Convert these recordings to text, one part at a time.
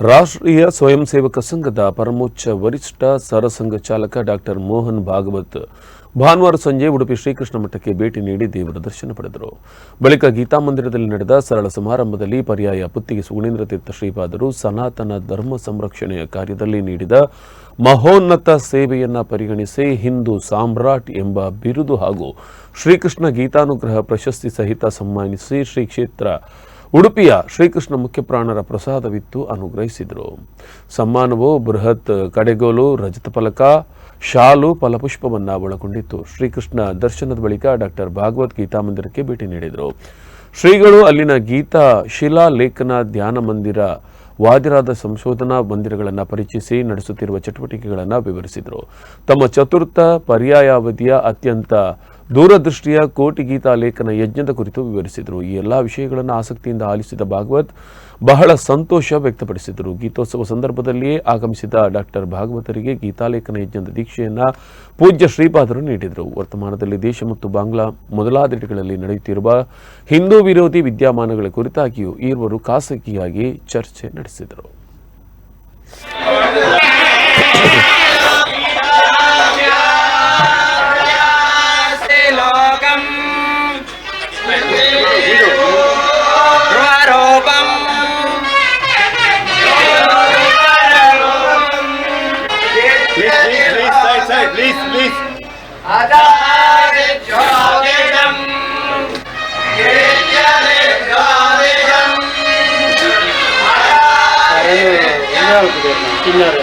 ರಾಷ್ಟ್ರೀಯ ಸ್ವಯಂ ಸೇವಕ ಸಂಘದ ಪರಮೋಚ್ಚ ವರಿಷ್ಠ ಸರಸಂಘ ಚಾಲಕ ಡಾಕ್ಟರ್ ಮೋಹನ್ ಭಾಗವತ್ ಭಾನುವಾರ ಸಂಜೆ ಉಡುಪಿ ಶ್ರೀಕೃಷ್ಣ ಮಠಕ್ಕೆ ಭೇಟಿ ನೀಡಿ ದೇವರ ದರ್ಶನ ಪಡೆದರು. ಬಳಿಕ ಗೀತಾ ಮಂದಿರದಲ್ಲಿ ನಡೆದ ಸರಳ ಸಮಾರಂಭದಲ್ಲಿ ಪರ್ಯಾಯ ಪುತ್ತಿಗೆ ಸುಗುಣೇಂದ್ರ ತೀರ್ಥ ಶ್ರೀಪಾದರು ಸನಾತನ ಧರ್ಮ ಸಂರಕ್ಷಣೆಯ ಕಾರ್ಯದಲ್ಲಿ ನೀಡಿದ ಮಹೋನ್ನತ ಸೇವೆಯನ್ನ ಪರಿಗಣಿಸಿ ಹಿಂದೂ ಸಾಮ್ರಾಟ್ ಎಂಬ ಬಿರುದು ಹಾಗೂ ಶ್ರೀಕೃಷ್ಣ ಗೀತಾನುಗ್ರಹ ಪ್ರಶಸ್ತಿ ಸಹಿತ ಸನ್ಮಾನಿಸಿ ಶ್ರೀ ಕ್ಷೇತ್ರ ಉಡುಪಿಯ ಶ್ರೀಕೃಷ್ಣ ಮುಖ್ಯಪ್ರಾಣರ ಪ್ರಸಾದವಿತ್ತು ಅನುಗ್ರಹಿಸಿದರು. ಸಮ್ಮಾನವು ಬೃಹತ್ ಕಡೆಗೋಲು, ರಜತ ಫಲಕ, ಶಾಲು, ಫಲಪುಷ್ಪವನ್ನ ಒಳಗೊಂಡಿತ್ತು. ಶ್ರೀಕೃಷ್ಣ ದರ್ಶನದ ಬಳಿಕ ಡಾಕ್ಟರ್ ಭಾಗವತ್ ಗೀತಾ ಮಂದಿರಕ್ಕೆ ಭೇಟಿ ನೀಡಿದರು. ಶ್ರೀಗಳು ಅಲ್ಲಿನ ಗೀತಾ, ಶಿಲಾ, ಲೇಖನ, ಧ್ಯಾನ ಮಂದಿರ, ವಾದಿರಾದ ಸಂಶೋಧನಾ ಮಂದಿರಗಳನ್ನು ಪರಿಚಯಿಸಿ ನಡೆಸುತ್ತಿರುವ ಚಟುವಟಿಕೆಗಳನ್ನು ವಿವರಿಸಿದರು. ತಮ್ಮ ಚತುರ್ಥ ಪರ್ಯಾಯಾವಧಿಯ ಅತ್ಯಂತ ದೂರದೃಷ್ಟಿಯ ಕೋಟಿ ಗೀತಾ ಲೇಖನ ಯಜ್ಞದ ಕುರಿತು ವಿವರಿಸಿದರು. ಈ ಎಲ್ಲ ವಿಷಯಗಳನ್ನು ಆಸಕ್ತಿಯಿಂದ ಆಲಿಸಿದ ಭಾಗವತ್ ಬಹಳ ಸಂತೋಷ ವ್ಯಕ್ತಪಡಿಸಿದರು. ಗೀತೋತ್ಸವ ಸಂದರ್ಭದಲ್ಲಿಯೇ ಆಗಮಿಸಿದ ಡಾಕ್ಟರ್ ಭಾಗವತರಿಗೆ ಗೀತಾಲೇಖನ ಯಜ್ಞದ ದೀಕ್ಷೆಯನ್ನು ಪೂಜ್ಯ ಶ್ರೀಪಾದರು ನೀಡಿದರು. ವರ್ತಮಾನದಲ್ಲಿ ದೇಶ ಮತ್ತು ಬಾಂಗ್ಲಾ ಮೊದಲಾದೆಡೆಗಳಲ್ಲಿ ನಡೆಯುತ್ತಿರುವ ಹಿಂದೂ ವಿರೋಧಿ ವಿದ್ಯಮಾನಗಳ ಕುರಿತಾಗಿಯೂ ಇರುವರು ಖಾಸಗಿಯಾಗಿ ಚರ್ಚೆ ನಡೆಸಿದರು. அதாரிச்சோதிடம் இரிச்சோதிடம் அதாரிச்சோதிடம் சின்னாரு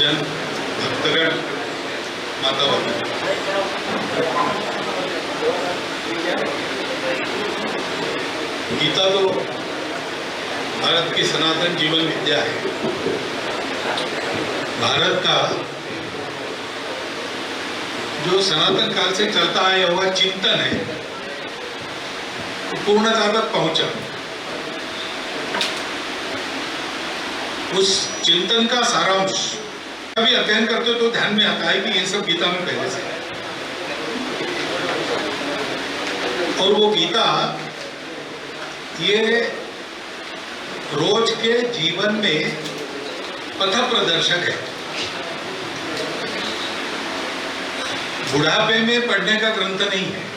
सज्जन भक्तगण माता गीता तो भारत की सनातन जीवन विद्या है। भारत का जो सनातन काल से चलता आया हुआ चिंतन है, वो पूर्णता तक पहुँचा। उस चिंतन का सारांश अभी अध्ययन करते हो तो ध्यान में आता है कि ये सब गीता में पहले से और वो गीता, ये रोज के जीवन में पथ प्रदर्शक है। बुढ़ापे में पढ़ने का ग्रंथ नहीं है।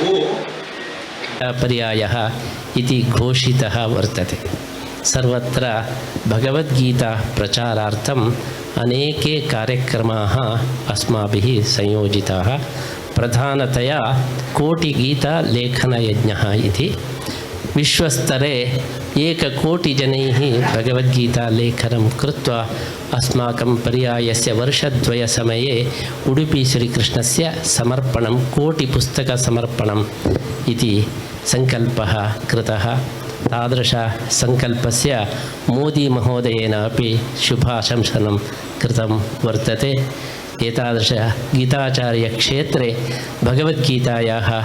वो पर्यायः इति घोषितः वर्तते। सर्वत्र भगवद्गीता प्रचारार्थम् अनेके कार्यक्रमाः अस्माभिः संयोजिताः प्रधानतया कोटिगीतालेखनयज्ञः इति विश्वस्तरे एककोटिजनैः भगवद्गीतालेखनं कृत्वा अस्माकं पर्यायस्य वर्षद्वयसमये उडुपि श्रीकृष्णस्य समर्पणं कोटिपुस्तकसमर्पणम् इति सङ्कल्पः कृतः ತಾದೃಶ ಸಂಕಲ್ಪಸ್ಯ ಮೋದಿ ಮಹೋದಯೇನ ಅಪಿ ಶುಭಾಶಂಸನಂ ಕೃತಂ ವರ್ತತೆ ಏತಾದೃಶ ಗೀತಾಚಾರ್ಯಕ್ಷೇತ್ರೆ ಭಗವದ್ಗೀತಾಯಾಹ